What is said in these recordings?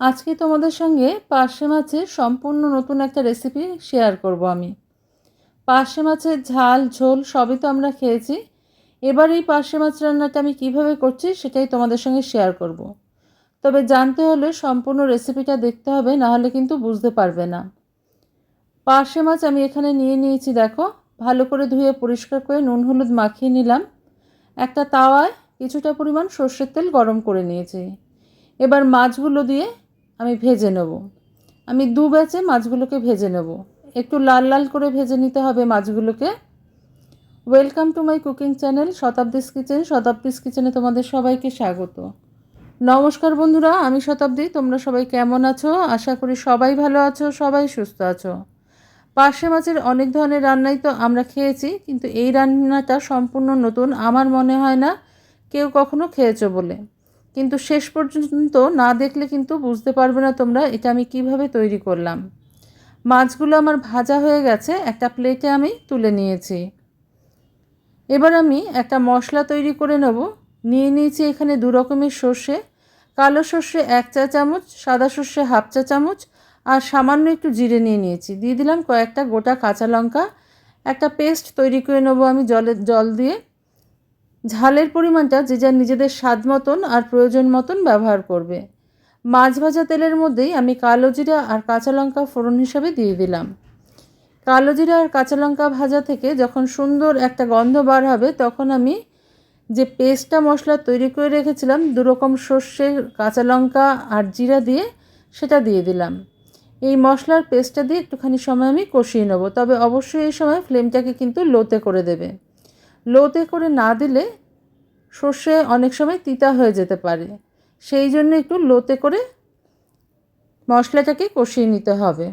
আজকে তোমাদের সঙ্গে পার্শে মাছের সম্পূর্ণ নতুন একটা রেসিপি শেয়ার করব আমি। পার্শে মাছের ঝাল, ঝোল সবই তো আমরা খেয়েছি। এবার এই পার্শে মাছ রান্নাটা আমি কীভাবে করছি সেটাই তোমাদের সঙ্গে শেয়ার করব। তবে জানতে হলে সম্পূর্ণ রেসিপিটা দেখতে হবে নাহলে কিন্তু বুঝতে পারবে না। পার্শে মাছ আমি এখানে নিয়ে নিয়েছি, দেখো। ভালো করে ধুয়ে পরিষ্কার করে নুন, হলুদ মাখিয়ে নিলাম। একটা তাওয়ায় কিছুটা পরিমাণ সর্ষের তেল গরম করে নিয়েছি। এবার মাছগুলো দিয়ে আমি ভেজে নেব। আমি দু ব্যাচে মাছগুলোকে ভেজে নেব। একটু লাল লাল করে ভেজে নিতে হবে মাছগুলোকে। Welcome to my cooking channel Shatabdi's kitchen Shatabdi's কিচেনে তোমাদের সবাইকে স্বাগত। নমস্কার বন্ধুরা, আমি শতাব্দী, তোমরা সবাই কেমন আছো? আশা করি সবাই ভালো আছো, সবাই সুস্থ আছো। পার্শে মাছের অনেক ধরনের রান্নাই তো আমরা খেয়েছি, কিন্তু এই রান্নাটা সম্পূর্ণ নতুন, আমার মনে হয় না, কেউ কখনো খেয়েছো বলে। কিন্তু শেষ পর্যন্ত না দেখলে কিন্তু বুঝতে পারবে না তোমরা এটা আমি কীভাবে তৈরি করলাম। মাছগুলো আমার ভাজা হয়ে গেছে, একটা প্লেটে আমি তুলে নিয়েছি। এবার আমি একটা মশলা তৈরি করে নেব। নিয়ে নিয়েছি এখানে দু রকমের সর্ষে, কালো সর্ষে এক চা চামচ, সাদা সর্ষে হাফ চা চামচ আর সামান্য একটু জিরে নিয়ে নিয়েছি। দিয়ে দিলাম কয়েকটা গোটা কাঁচা লঙ্কা। একটা পেস্ট তৈরি করে নেব আমি জলের জল দিয়ে। ঝালের পরিমাণটা যে যার নিজেদের স্বাদ মতন আর প্রয়োজন মতন ব্যবহার করবে। মাছ ভাজা তেলের মধ্যেই আমি কালো জিরা আর কাঁচা লঙ্কা ফোড়ন হিসাবে দিয়ে দিলাম। কালো জিরা আর কাঁচা লঙ্কা ভাজা থেকে যখন সুন্দর একটা গন্ধ বার হবে, তখন আমি যে পেস্টটা মশলা তৈরি করে রেখেছিলাম, দুরকম সর্ষে, কাঁচা লঙ্কা আর জিরা দিয়ে সেটা দিয়ে দিলাম। এই মশলার পেস্টটা দিয়ে একটুখানি সময় আমি কষিয়ে নেব, তবে অবশ্যই এই সময় ফ্লেমটাকে কিন্তু লোতে করে দেবে। লোতে করে না দিলে সর্ষে অনেক সময় তিতা হয়ে যেতে পারে। সেই জন্য একটু লোতে করে মশলাটাকে কষিয়ে নিতে হবে।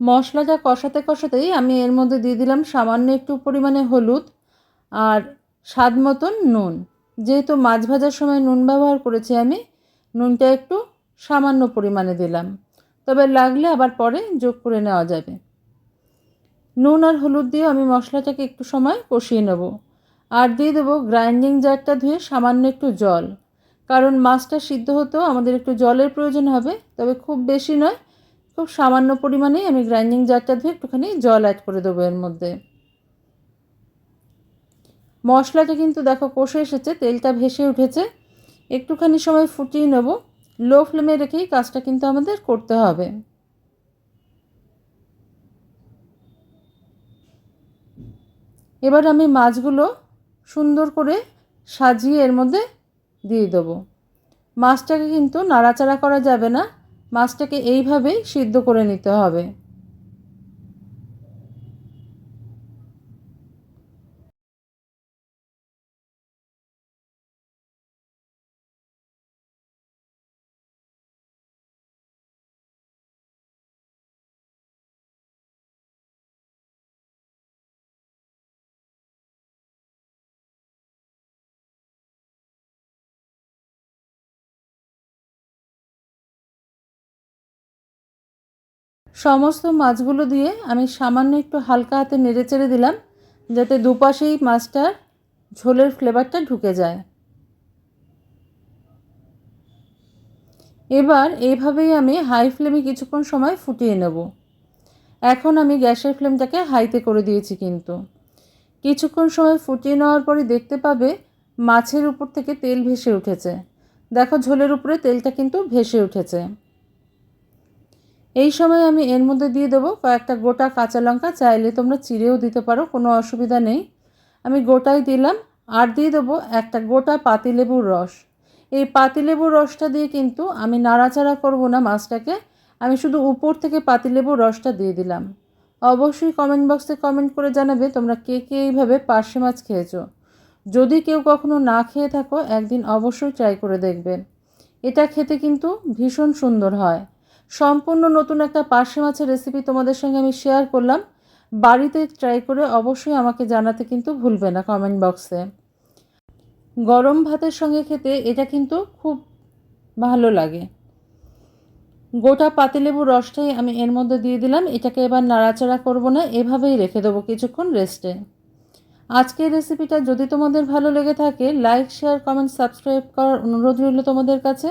মশলাটা কষাতে কষাতেই আমি এর মধ্যে দিয়ে দিলাম সামান্য একটু পরিমাণে হলুদ আর স্বাদ মতন নুন। যেহেতু মাছ ভাজার সময় নুন ব্যবহার করেছি আমি, নুনটা একটু সামান্য পরিমাণে দিলাম। তবে লাগলে আবার পরে যোগ করে নেওয়া যাবে। নুন আর হলুদ দিয়ে আমি মশলাটাকে একটু সময় কষিয়ে নেব। আর দিয়ে দেবো গ্রাইন্ডিং জারটা ধুয়ে সামান্য একটু জল। কারণ মাছটা সিদ্ধ হতেও আমাদের একটু জলের প্রয়োজন হবে, তবে খুব বেশি নয়, খুব সামান্য পরিমাণেই আমি গ্রাইন্ডিং জারটা ধুয়ে একটুখানি জল অ্যাড করে দেবো এর মধ্যে। মশলাটা কিন্তু দেখো কষে এসেছে, তেলটা ভেসে উঠেছে। একটুখানি সময় ফুটিয়ে নেব। লো ফ্লেমে রেখেই কাজটা কিন্তু আমাদের করতে হবে। এবার আমি মাছগুলো সুন্দর করে সাজিয়ে এর মধ্যে দিয়ে দেবো। মাছটাকে কিন্তু নাড়াচাড়া করা যাবে না। মাছটাকে এইভাবেই সিদ্ধ করে নিতে হবে। সমস্ত মাছগুলো দিয়ে আমি সামান্য একটু হালকা হাতে নেড়ে চেড়ে দিলাম, যাতে দুপাশেই মাছটার ঝোলের ফ্লেভারটা ঢুকে যায়। এবার এইভাবেই আমি হাই ফ্লেমে কিছুক্ষণ সময় ফুটিয়ে নেব। এখন আমি গ্যাসের ফ্লেমটাকে হাইতে করে দিয়েছি কিন্তু। কিছুক্ষণ সময় ফুটিয়ে নেওয়ার পরে দেখতে পাবে মাছের উপর থেকে তেল ভেসে উঠেছে। দেখো ঝোলের উপরে তেলটা কিন্তু ভেসে উঠেছে। এই সময় আমি এর মধ্যে দিয়ে দেবো কয়েকটা গোটা কাঁচা লঙ্কা, চাইলে তোমরা চিড়েও দিতে পারো, কোনো অসুবিধা নেই। আমি গোটাই দিলাম, আর দিয়ে দেবো একটা গোটা পাতিলেবুর রস। এই পাতিলেবুর রসটা দিয়ে কিন্তু আমি নাড়াচাড়া করব না মাছটাকে, আমি শুধু উপর থেকে পাতিলেবুর রসটা দিয়ে দিলাম। অবশ্যই কমেন্ট বক্সে কমেন্ট করে জানাবে তোমরা কে কে এইভাবে পার্শে মাছ খেয়েছো। যদি কেউ কখনো না খেয়ে থাকো, একদিন অবশ্যই ট্রাই করে দেখবে। এটা খেতে কিন্তু ভীষণ সুন্দর হয়। সম্পূর্ণ নতুন একটা পার্শে মাছের রেসিপি তোমাদের সঙ্গে আমি শেয়ার করলাম। বাড়িতে ট্রাই করে অবশ্যই আমাকে জানাতে কিন্তু ভুলবে না কমেন্ট বক্সে গরম ভাতের সঙ্গে খেতে এটা কিন্তু খুব ভালো লাগে। গোটা পাতিলেবুর রসটাই আমি এর মধ্যে দিয়ে দিলাম, এটাকে এবার নাড়াচাড়া করব না, এভাবেই রেখে দেবো কিছুক্ষণ রেস্টে আজকের রেসিপিটা যদি তোমাদের ভালো লেগে থাকে লাইক শেয়ার কমেন্ট সাবস্ক্রাইব করার অনুরোধ রইল তোমাদের কাছে।